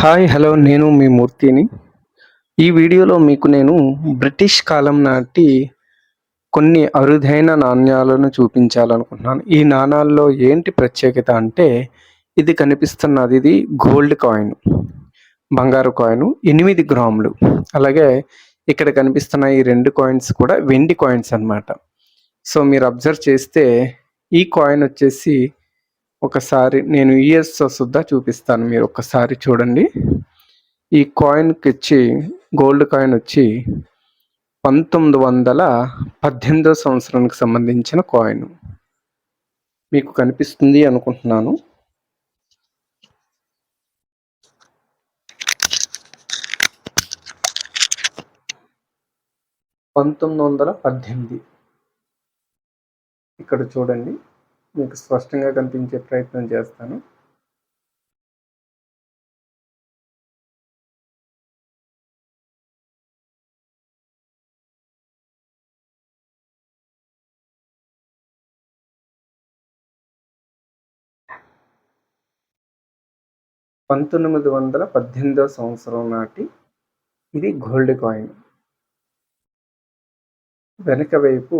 Hi hello నేను మీ మూర్తిని. ఈ వీడియోలో మీకు నేను బ్రిటిష్ కాలం నాటి కొన్ని అరుదైన నాణ్యాలను చూపించాలనుకుంటున్నాను. ఈ నాణాల్లో ఏంటి ప్రత్యేకత అంటే ఇది కనిపిస్తున్నది ఇది గోల్డ్ కాయిన్ బంగారు కాయిన్ ఎనిమిది గ్రాములు. అలాగే ఇక్కడ కనిపిస్తున్న ఈ రెండు కాయిన్స్ కూడా వెండి కాయిన్స్ అన్నమాట. సో మీరు అబ్జర్వ్ చేస్తే ఈ కాయిన్ వచ్చేసి ఒకసారి నేను ఇయర్స్ సుద్ధా చూపిస్తాను మీరు ఒకసారి చూడండి. ఈ కాయిన్కి వచ్చి గోల్డ్ కాయిన్ వచ్చి పంతొమ్మిది వందల పద్దెనిమిదో సంవత్సరానికి సంబంధించిన కాయిన్. మీకు కనిపిస్తుంది అనుకుంటున్నాను. పంతొమ్మిది వందల పద్దెనిమిది. ఇక్కడ చూడండి. మీకు స్పష్టంగా కనిపించే ప్రయత్నం చేస్తాను. పంతొమ్మిది వందల పద్దెనిమిదవ సంవత్సరం నాటి ఇది గోల్డ్ కాయిన్. వెనక వైపు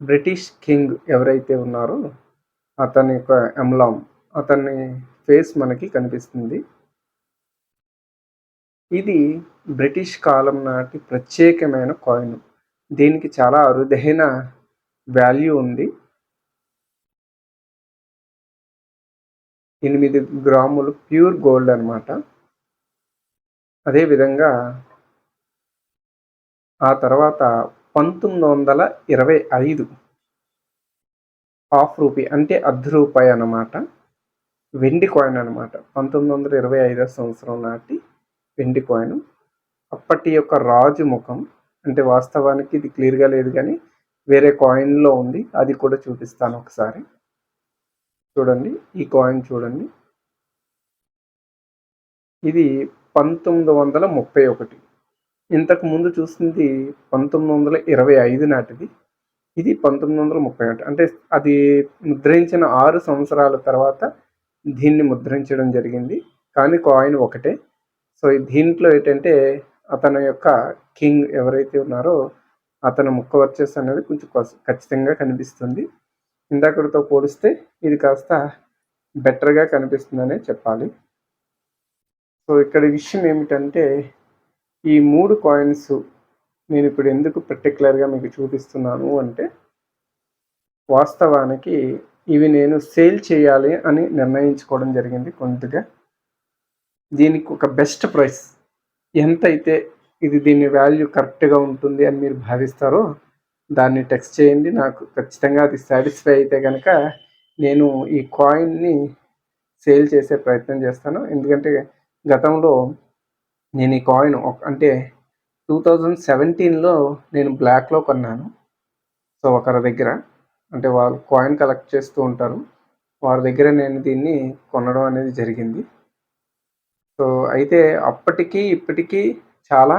బ్రిటిష్ కింగ్ ఎవరైతే ఉన్నారో అతని యొక్క ఎమ్లాం అతని ఫేస్ మనకి కనిపిస్తుంది. ఇది బ్రిటిష్ కాలం నాటి ప్రత్యేకమైన కాయిన్. దీనికి చాలా అరుదైన వాల్యూ ఉంది. ఎనిమిది గ్రాములు ప్యూర్ గోల్డ్ అనమాట అదేవిధంగా ఆ తర్వాత పంతొమ్మిది వందల ఇరవై ఐదు. హాఫ్ రూపీ అంటే అర్ధ రూపాయి అన్నమాట. వెండి కాయిన్ అనమాట పంతొమ్మిది వందల ఇరవై ఐదో సంవత్సరం నాటి వెండి కాయిన్ అప్పటి యొక్క రాజు ముఖం అంటే వాస్తవానికి ఇది క్లియర్గా లేదు కానీ వేరే కాయిన్లో ఉంది. అది కూడా చూపిస్తాను ఒకసారి. చూడండి ఈ కాయిన్ చూడండి. ఇది పంతొమ్మిది వందల ముప్పై ఒకటి. ఇంతకు ముందు చూసింది పంతొమ్మిది వందల ఇరవై ఐదు నాటిది. ఇది పంతొమ్మిది వందల ముప్పై ఒకటి. అంటే అది ముద్రించిన ఆరు సంవత్సరాల తర్వాత దీన్ని ముద్రించడం జరిగింది. కానీ కాయిన్ ఒకటే. సో దీంట్లో ఏంటంటే అతని యొక్క కింగ్ ఎవరైతే ఉన్నారో అతను ముక్క వచ్చేసి అనేది కొంచెం ఖచ్చితంగా కనిపిస్తుంది. ఇందాకటితో పోలిస్తే ఇది కాస్త బెటర్గా కనిపిస్తుందనే చెప్పాలి. సో ఇక్కడ విషయం ఏమిటంటే ఈ మూడు కాయిన్స్ నేను ఇప్పుడు ఎందుకు పర్టికులర్గా మీకు చూపిస్తున్నాను అంటే వాస్తవానికి ఇవి నేను సేల్ చేయాలి అని నిర్ణయించుకోవడం జరిగింది కొద్దిగా. దీనికి ఒక బెస్ట్ ప్రైస్ ఎంత అయితే ఇది దీని వాల్యూ కరెక్ట్గా ఉంటుంది అని మీరు భావిస్తారో దాన్ని టెక్స్ట్ చేయండి. నాకు ఖచ్చితంగా అది సాటిస్ఫై అయితే కనుక నేను ఈ కాయిన్ని సేల్ చేసే ప్రయత్నం చేస్తాను. ఎందుకంటే గతంలో నేను ఈ కాయిన్ అంటే టూ థౌజండ్ సెవెంటీన్లో నేను బ్లాక్లో కొన్నాను. సో ఒకరి దగ్గర. అంటే వాళ్ళు కాయిన్ కలెక్ట్ చేస్తూ ఉంటారు. వారి దగ్గర నేను దీన్ని కొనడం అనేది జరిగింది. సో అయితే అప్పటికి ఇప్పటికీ చాలా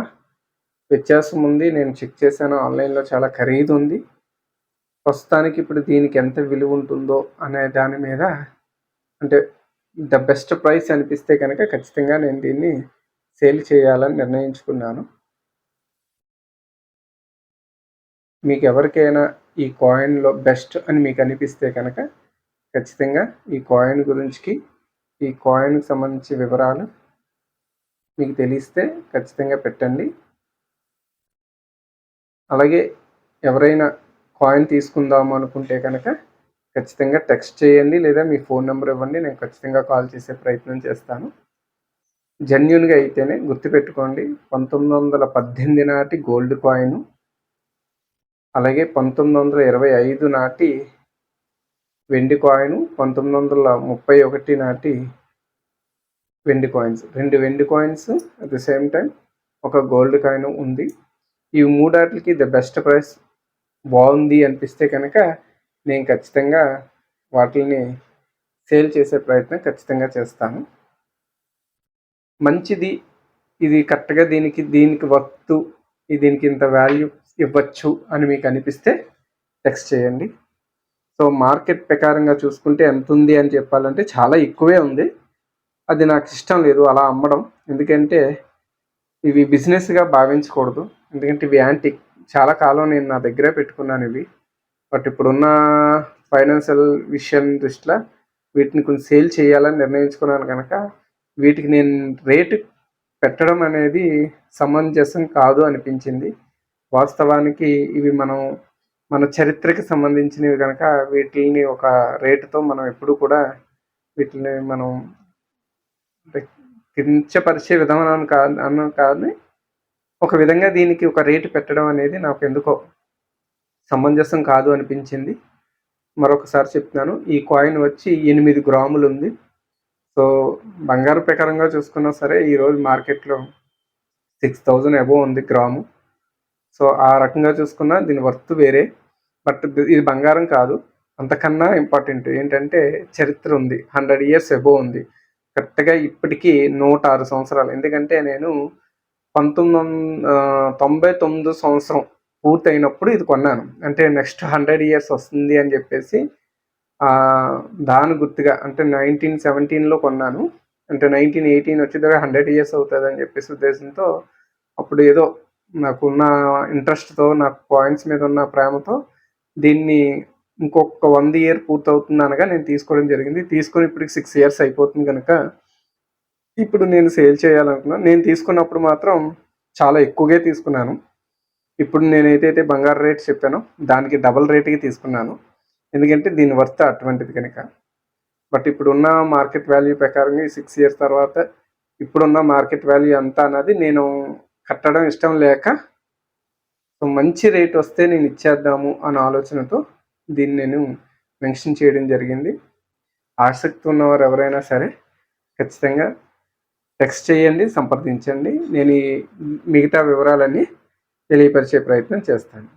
వ్యత్యాసం ఉంది. నేను చెక్ చేశాను. ఆన్లైన్లో చాలా ఖరీదు ఉంది. ప్రస్తుతానికి ఇప్పుడు దీనికి ఎంత విలువ ఉంటుందో అనే దాని మీద అంటే ద బెస్ట్ ప్రైస్ అనిపిస్తే కనుక ఖచ్చితంగా నేను దీన్ని సేల్ చేయాలని నిర్ణయించుకున్నాను. మీకు ఎవరికైనా ఈ కాయిన్లో బెస్ట్ అని మీకు అనిపిస్తే కనుక ఖచ్చితంగా ఈ కాయిన్ గురించి ఈ కాయిన్కి సంబంధించి వివరాలు మీకు తెలిస్తే ఖచ్చితంగా పెట్టండి. అలాగే ఎవరైనా కాయిన్ తీసుకుందాము అనుకుంటే కనుక ఖచ్చితంగా టెక్స్ట్ చేయండి లేదా మీ ఫోన్ నెంబర్ ఇవ్వండి నేను ఖచ్చితంగా కాల్ చేసే ప్రయత్నం చేస్తాను. జెన్యున్గా అయితేనే గుర్తుపెట్టుకోండి. పంతొమ్మిది వందల పద్దెనిమిది నాటి గోల్డ్ కాయిన్ అలాగే పంతొమ్మిది వందల ఇరవై ఐదు నాటి వెండి కాయిన్ పంతొమ్మిది వందల ముప్పై ఒకటి నాటి వెండి కాయిన్స్ రెండు వెండి coins at the same time ఒక గోల్డ్ కాయిన్ ఉంది. ఈ మూడాటికి ద బెస్ట్ ప్రైస్ బాగుంది అనిపిస్తే కనుక నేను ఖచ్చితంగా వాటిని సేల్ చేసే ప్రయత్నం ఖచ్చితంగా చేస్తాను. మంచిది. ఇది కరెక్ట్గా దీనికి దీనికి వత్తు దీనికి ఇంత వాల్యూ ఇవ్వచ్చు అని మీకు అనిపిస్తే టెక్స్ట్ చేయండి. సో మార్కెట్ ప్రకారంగా చూసుకుంటే ఎంత ఉంది అని చెప్పాలంటే చాలా ఎక్కువే ఉంది. అది నాకు ఇష్టం లేదు అలా అమ్మడం. ఎందుకంటే ఇవి బిజినెస్గా భావించకూడదు. ఎందుకంటే ఇవి యాంటిక్ చాలా కాలం నేను నా దగ్గరే పెట్టుకున్నాను ఇవి. బట్ ఇప్పుడున్న ఫైనాన్షియల్ విషయం దృష్ట్యా వీటిని కొంచెం సేల్ చేయాలని నిర్ణయించుకున్నాను కనుక వీటికి నేను రేటు పెట్టడం అనేది సమంజసం కాదు అనిపించింది. వాస్తవానికి ఇవి మనం మన చరిత్రకి సంబంధించినవి కనుక వీటిని ఒక రేటుతో మనం ఎప్పుడు కూడా వీటిని మనం కించపరిచే విధానం కాదు అన్న కాదు ఒక విధంగా దీనికి ఒక రేటు పెట్టడం అనేది నాకు ఎందుకో సమంజసం కాదు అనిపించింది. మరొకసారి చెప్తున్నాను. ఈ కాయిన్ వచ్చి ఎనిమిది గ్రాములు ఉంది సో బంగారు ప్రకారంగా చూసుకున్నా సరే ఈరోజు మార్కెట్లో సిక్స్ థౌజండ్ అబోవ్ ఉంది గ్రాము. సో ఆ రకంగా చూసుకున్నా దీని వర్త్ వేరే. బట్ ఇది బంగారం కాదు. అంతకన్నా ఇంపార్టెంట్ ఏంటంటే చరిత్ర ఉంది. హండ్రెడ్ ఇయర్స్ అబోవ్ ఉంది. కరెక్ట్గా ఇప్పటికీ నూట ఆరు సంవత్సరాలు. ఎందుకంటే నేను పంతొమ్మిది వంద తొంభై తొమ్మిది సంవత్సరం పూర్తయినప్పుడు ఇది కొన్నాను. అంటే నెక్స్ట్ హండ్రెడ్ ఇయర్స్ వస్తుంది అని చెప్పేసి దాని గుర్తుగా అంటే నైన్టీన్ సెవెంటీన్లో కొన్నాను. అంటే నైన్టీన్ ఎయిటీన్ వచ్చేదాకా హండ్రెడ్ ఇయర్స్ అవుతుంది అని చెప్పేసి ఉద్దేశంతో అప్పుడు ఏదో నాకున్న ఇంట్రెస్ట్తో నాకు పాయింట్స్ మీద ఉన్న ప్రేమతో దీన్ని ఇంకొక వంద ఇయర్ పూర్తవుతుంది అనగా నేను తీసుకోవడం జరిగింది. తీసుకొని ఇప్పటికి సిక్స్ ఇయర్స్ అయిపోతుంది కనుక ఇప్పుడు నేను సేల్ చేయాలనుకున్నాను. నేను తీసుకున్నప్పుడు మాత్రం చాలా ఎక్కువగా తీసుకున్నాను. ఇప్పుడు నేను ఏదైతే బంగారు రేట్ చెప్పానో. దానికి డబల్ రేట్కి తీసుకున్నాను. ఎందుకంటే దీని వర్త్ అటువంటిది కనుక. బట్ ఇప్పుడున్న మార్కెట్ వాల్యూ ప్రకారంగా ఈ సిక్స్ ఇయర్స్ తర్వాత ఇప్పుడున్న మార్కెట్ వాల్యూ ఎంత అన్నది నేను కట్టడం ఇష్టం లేక సో మంచి రేట్ వస్తే నేను ఇచ్చేద్దాము అనే ఆలోచనతో దీన్ని నేను మెన్షన్ చేయడం జరిగింది. ఆసక్తి ఉన్నవారు ఎవరైనా సరే ఖచ్చితంగా టెక్స్ట్ చేయండి సంప్రదించండి. నేను ఈ మిగతా వివరాలన్నీ తెలియపరిచే ప్రయత్నం చేస్తాను.